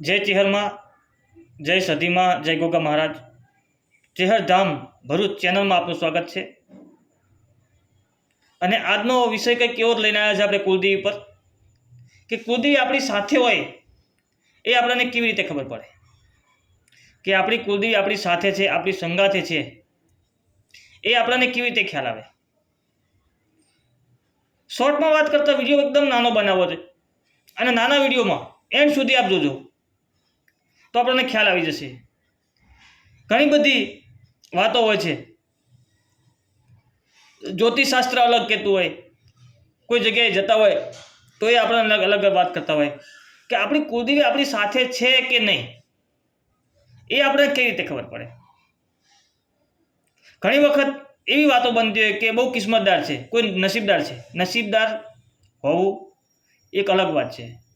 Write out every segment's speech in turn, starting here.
જય ચેહરમાં, જય સદીમાં જય ગોગા મહારાજ. ચેહર ધામ ભરૂચ ચેનલમાં આપનું સ્વાગત છે. અને આજનો વિષય કંઈક એવો જ લઈને આવ્યા છે આપણે કુલદેવી પર કે કુલદેવી આપણી સાથે હોય એ આપણને કેવી રીતે ખબર પડે? કે આપણી કુલદેવી આપણી સાથે છે, આપણી સંગાથે છે, એ આપણને કેવી રીતે ખ્યાલ આવે? શોર્ટમાં વાત કરતા વીડિયો એકદમ નાનો બનાવવો છે અને નાના વિડીયોમાં એન્ડ સુધી આપ જોજો. તો આપણને ખ્યાલ આવી જશે. ઘણી બધી વાતો હોય છે. જ્યોતિષશાસ્ત્ર અલગ કહેતું હોય, કોઈ જગ્યાએ જતા હોય, તો એ આપણે અલગ અલગ વાત કરતા હોય કે આપણી કુલદેવી આપણી સાથે છે કે નહીં? એ આપણે કેવી રીતે ખબર પડે? ઘણી વખત એવી વાતો બનતી હોય કે બહુ કિસ્મતદાર છે, કોઈ નસીબદાર છે. નસીબદાર હોવું એક અલગ વાત છે.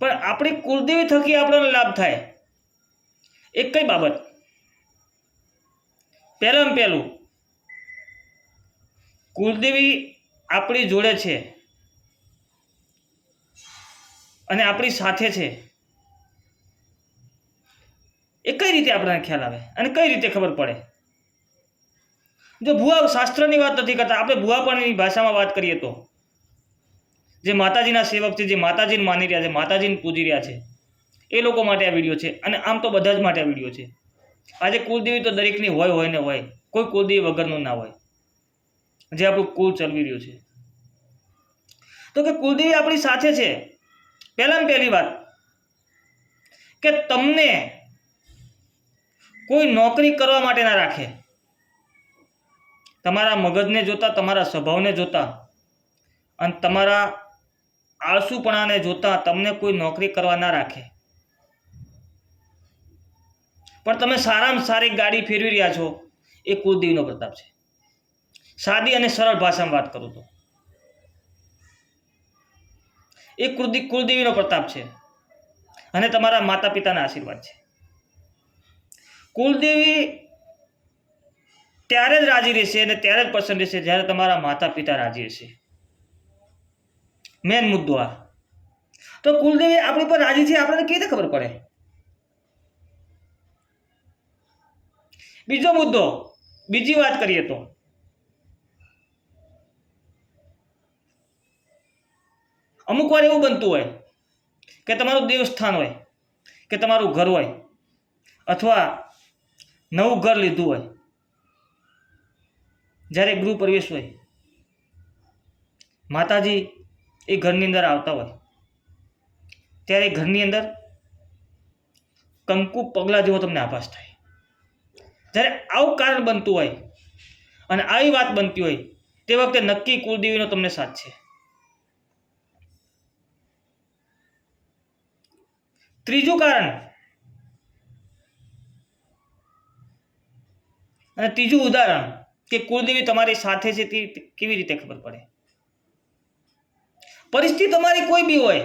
પણ આપણી કુલદેવી થકી આપણને લાભ થાય. એક કઈ બાબત? પહેલાં પહેલું કુલદેવી આપણી જોડે છે અને આપણી સાથે છે. એ કઈ રીતે આપણને ખ્યાલ આવે અને કઈ રીતે ખબર પડે? જો ભુવા શાસ્ત્રની વાત નથી કરતા, આપણે ભૂવાપણની ભાષામાં વાત કરીએ તો. જે માતાજીના સેવક છે, જે માતાજીને માની રહ્યા છે, માતાજીને પૂજી રહ્યા છે, એ લોકો માટે આ વીડિયો છે અને આમ તો બધા જ માટે આ વીડિયો છે. આજે કુલદેવી તો દરેકની હોય હોય ને હોય, કોઈ કુલદેવી વગરનું ના હોય. જે આપણું કુલ ચલવી રહ્યું છે. તો કે કુલદેવી આપણી સાથે છે. પહેલાં પહેલી વાત કે તમને કોઈ નોકરી કરવા માટે ના રાખે. તમારા મગજને જોતા, તમારા સ્વભાવને જોતા અને તમારા આળસુપણાને જોતા તમને કોઈ નોકરી કરવા ના રાખે. પણ તમે સારામાં સારી ગાડી ફેરવી રહ્યા છો, એ કુલદેવીનો પ્રતાપ છે. સાદી અને સરળ ભાષામાં વાત કરું તો. એ કુલદી કુલદેવીનો પ્રતાપ છે અને તમારા માતા પિતાના આશીર્વાદ છે. કુલદેવી ત્યારે જ રાજી રહેશે અને ત્યારે જ પ્રસન્ન રહેશે જ્યારે તમારા માતા પિતા રાજી હશે મેન મુદ્દો આ. તો કુલદેવી આપણી પર રાજી છે, આપણને કેવી રીતે ખબર પડે? બીજો મુદ્દો, બીજી વાત કરીએ તો. અમુક વાર એવું બનતું હોય કે તમારું દેવસ્થાન હોય, કે તમારું ઘર હોય, અથવા નવું ઘર લીધું હોય, જ્યારે ગૃહ પ્રવેશ હોય, માતાજી એ ઘરની અંદર આવતા હોય. ત્યારે ઘરની અંદર કંકુ પગલાં જેવો તમને આભાસ થાય. જ્યારે આવું કારણ બનતું હોય અને આવી વાત બનતી હોય, તે વખતે નક્કી કુળદેવીનો તમને સાથ છે. ત્રીજું કારણ, અને ત્રીજું ઉદાહરણ કે કુળદેવી તમારી સાથે છે તે કેવી રીતે ખબર પડે? પરિસ્થિતિ તમારી કોઈ બી હોય,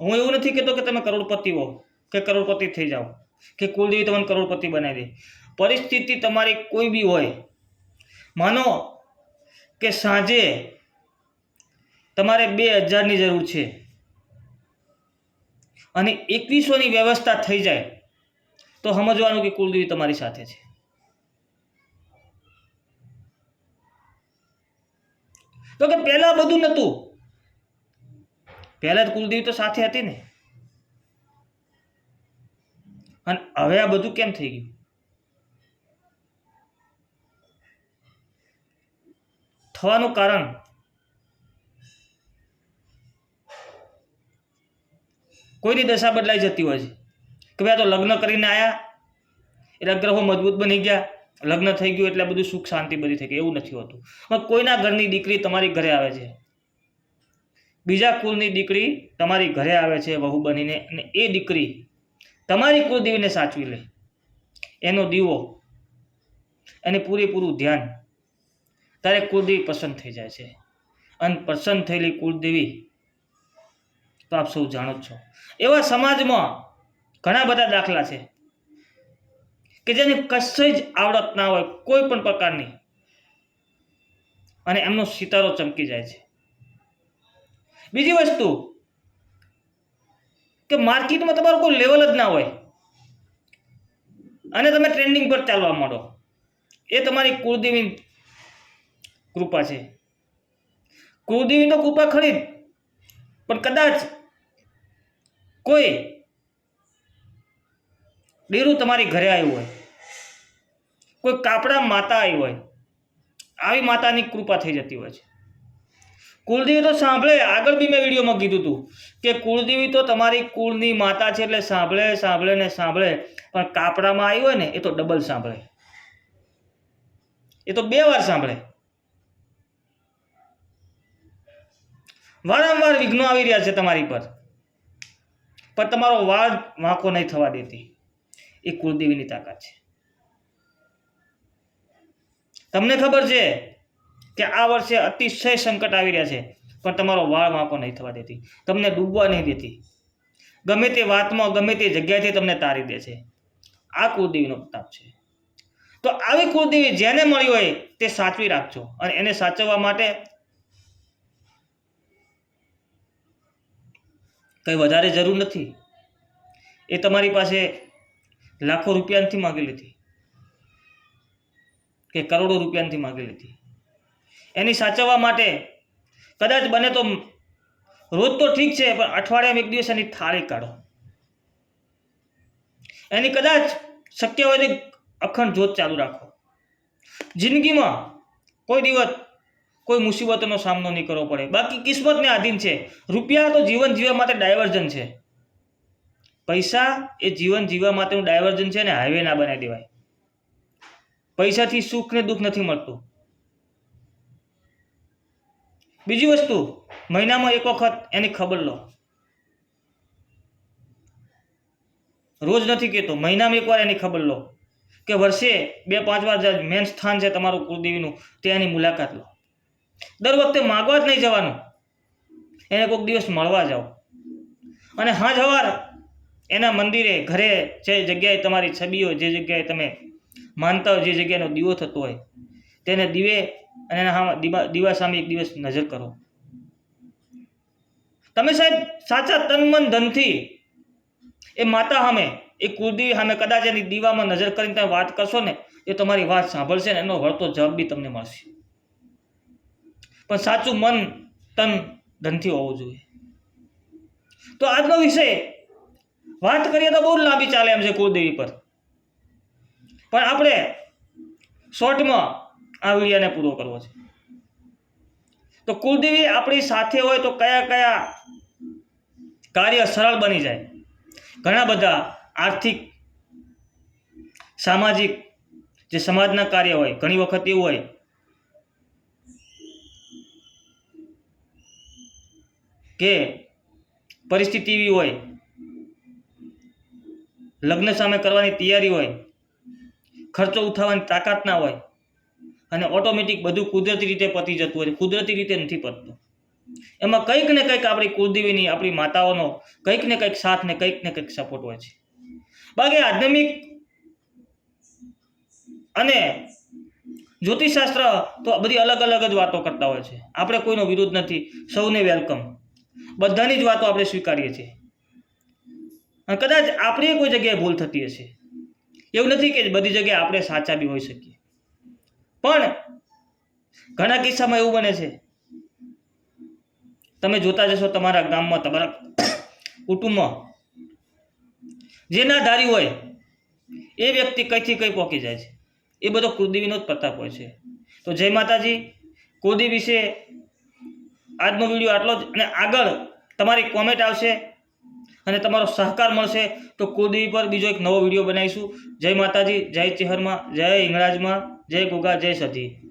હું એવું નથી કહેતો કે તમે કરોડપતિ હો, કે કરોડપતિ થઈ જાઓ, કે કુલદેવી તમને કરોડપતિ બનાવી દે. પરિસ્થિતિ તમારી કોઈ બી હોય, માનો કે સાંજે તમારે બે હજારની જરૂર છે અને એકવીસોની વ્યવસ્થા થઈ જાય, તો સમજવાનું કે કુલદેવી તમારી સાથે છે. તો કે પહેલાં બધું નહોતું. પહેલાં જ કુલદેવી તો સાથે હતી ને. અને હવે આ બધું કેમ થઈ ગયું? થવાનું કારણ? કોઈની દશા બદલાઈ જતી હોય છે? કે ભાઈ આ તો લગ્ન કરીને આવ્યા એટલે ગ્રહો મજબૂત બની ગયા, લગ્ન થઈ ગયું એટલે બધું સુખ શાંતિ બધી થઈ ગઈ, એવું નથી હોતું. કોઈના ઘરની દીકરી તમારી ઘરે આવે છે? બીજા કુળની દીકરી તમારી ઘરે આવે છે, વહુ બનીને, અને એ દીકરી તમારી કુળદેવીને સાચવી લે. એનો દીવો અને પૂરેપૂરું ધ્યાન તારે કુળદેવી પસંદ થઈ જાય છે. અને પસંદ થયેલી કુળદેવી તો આપ સૌ જાણો જ છો. એવા સમાજમાં ઘણા બધા દાખલા છે કે જેને કશે જ આવડત ના હોય, કોઈ પણ પ્રકારની. અને એમનો સિતારો ચમકી જાય છે. બીજી વસ્તુ કે માર્કેટમાં તમારું કોઈ લેવલ જ ના હોય અને તમે ટ્રેન્ડિંગ પર ચાલવા માંડો. એ તમારી કુળદેવી કૃપા છે. કુળદેવીનો કૃપા ખરી પણ કદાચ કોઈ ડેરું તમારી ઘરે આવ્યું હોય, કોઈ કાપડા માતા આવી હોય, આવી માતાની કૃપા થઈ જતી હોય છે. કુળદેવી તો સાંભળે, આગળ બી મેં વિડીયોમાં કીધું હતું કે કુળદેવી તો તમારી કુળની માતા છે એટલે સાંભળે સાંભળે ને સાંભળે. પણ કાપડામાં આવી હોય ને, એ તો ડબલ સાંભળે. એ તો બે વાર સાંભળે. વારંવાર વિઘ્નો આવી રહ્યા છે તમારી પર. પણ તમારો વાળ વાંકો નહીં થવા દેતી. એ કુળદેવીની તાકાત છે. તમને ખબર છે કે આ વર્ષે અતિશય સંકટ આવી રહ્યા છે, પણ તમારો વાળ વાંકો નહીં થવા દેતી. તમને ડૂબવા નહીં દેતી. ગમે તે વાતમાં, ગમે તે જગ્યાએથી તમને તારી દે છે. આ કુળદેવીનો પ્રતાપ છે. તો આવી કુળદેવી જેને મળી હોય તે સાચવી રાખજો અને એને સાચવવા માટે કંઈ વધારે જરૂર નથી. એ તમારી પાસે લાખો રૂપિયાથી માગી લીધી. કે કરોડો રૂપિયાથી માગી લીધી. એની સાચવવા માટે કદાચ બને તો રોજ તો ઠીક છે, પણ અઠવાડિયામાં એક દિવસ એની થાળી કાઢો. એની કદાચ શક્ય હોય તો અખંડ જોત ચાલુ રાખો. જિંદગીમાં કોઈ દિવસ કોઈ મુસીબતોનો સામનો નહીં કરવો પડે. બાકી કિસ્મતને આધીન છે. રૂપિયા તો જીવન જીવવા માટે ડાયવર્ઝન છે. પૈસા એ જીવન જીવવા માટેનું ડાયવર્ઝન છે ને હાઈવે ના બનાવી દેવાય. પૈસાથી સુખ ને દુઃખ નથી મળતું. બીજી વસ્તુ, મહિનામાં એક વખત એની ખબર લો. રોજ નથી કહેતો, મહિનામાં એકવાર એની ખબર લો. કે વર્ષે બે પાંચ વાર મેન સ્થાન છે તમારું કુળદેવીનું ત્યાંની મુલાકાત લો. દર વખતે માગવા જ નહીં જવાનું. એને કોઈક દિવસ મળવા જાઓ. અને હાજ હવાર એના મંદિરે, ઘરે જે જગ્યાએ તમારી છબીઓ, જે જગ્યાએ તમે માનતા હોય, જે જગ્યાનો દીવો થતો હોય, તેને દીવે અને એના દીવા સામે એક દિવસ નજર કરો. તમે સાહેબ સાચા તન મન ધનથી એ માતા સામે, એ કુળદેવી સામે કદાચ એની દીવામાં નજર કરીને તમે વાત કરશો ને, એ તમારી વાત સાંભળશે ને, એનો વળતો જવાબ બી તમને મળશે. પણ સાચું મન તન ધનથી હોવું જોઈએ. તો આજનો વિષય, વાત કરીએ તો બહુ લાંબી ચાલે એમ છે કુળદેવી પર. પણ આપણે શોર્ટમાં આ પૂરો કરવો છે. તો કુળદેવી આપણી સાથે હોય તો કયા કયા કાર્ય સરળ બની જાય? ઘણા બધા આર્થિક, સામાજિક જે સમાજના કાર્ય હોય, ઘણી વખત એવું હોય, કે પરિસ્થિતિ એવી હોય, લગ્ન સામે કરવાની તૈયારી હોય, ખર્ચો ઉઠાવવાની તાકાત ના હોય અને ઓટોમેટિક બધું કુદરતી રીતે પતી જતું હોય કુદરતી રીતે નથી પતતું. એમાં કંઈક ને કંઈક આપણી કુળદેવીની, આપણી માતાઓનો કંઈક ને કંઈક સાથ ને કંઈક ને કંઈક સપોર્ટ હોય છે. બાકી આધ્યાત્મિક અને જ્યોતિષશાસ્ત્ર તો બધી અલગ અલગ જ વાતો કરતા હોય છે. આપણે કોઈનો વિરોધ નથી. સૌને વેલકમ બધાની જ વાતો આપણે સ્વીકારીએ છીએ. કદાચ આપણી કોઈ જગ્યાએ ભૂલ થતી હશે. એવું નથી કે બધી જગ્યાએ આપણે સાચા બી હોઈ શકીએ. પણ ઘણા કિસ્સામાં એવું બને છે. તમે જોતા જશો તમારા ગામમાં, તમારા કુટુંબમાં. જે ના ધારી હોય, એ વ્યક્તિ કંઈથી કંઈ પહોંચી જાય છે. એ બધો કુળદેવીનો જ પ્રતાપ હોય છે. તો જય માતાજી, કુળદેવી વિશે આજનો વીડિયો આટલો જ અને આગળ તમારી કોમેન્ટ આવશે અને તમારો સહકાર મળશે તો કુળદેવી પર બીજો એક નવો વીડિયો બનાવીશું. જય માતાજી, જય ચેહરમાં, જય હિંગળાજમાં. જય ગુગા જય સતી.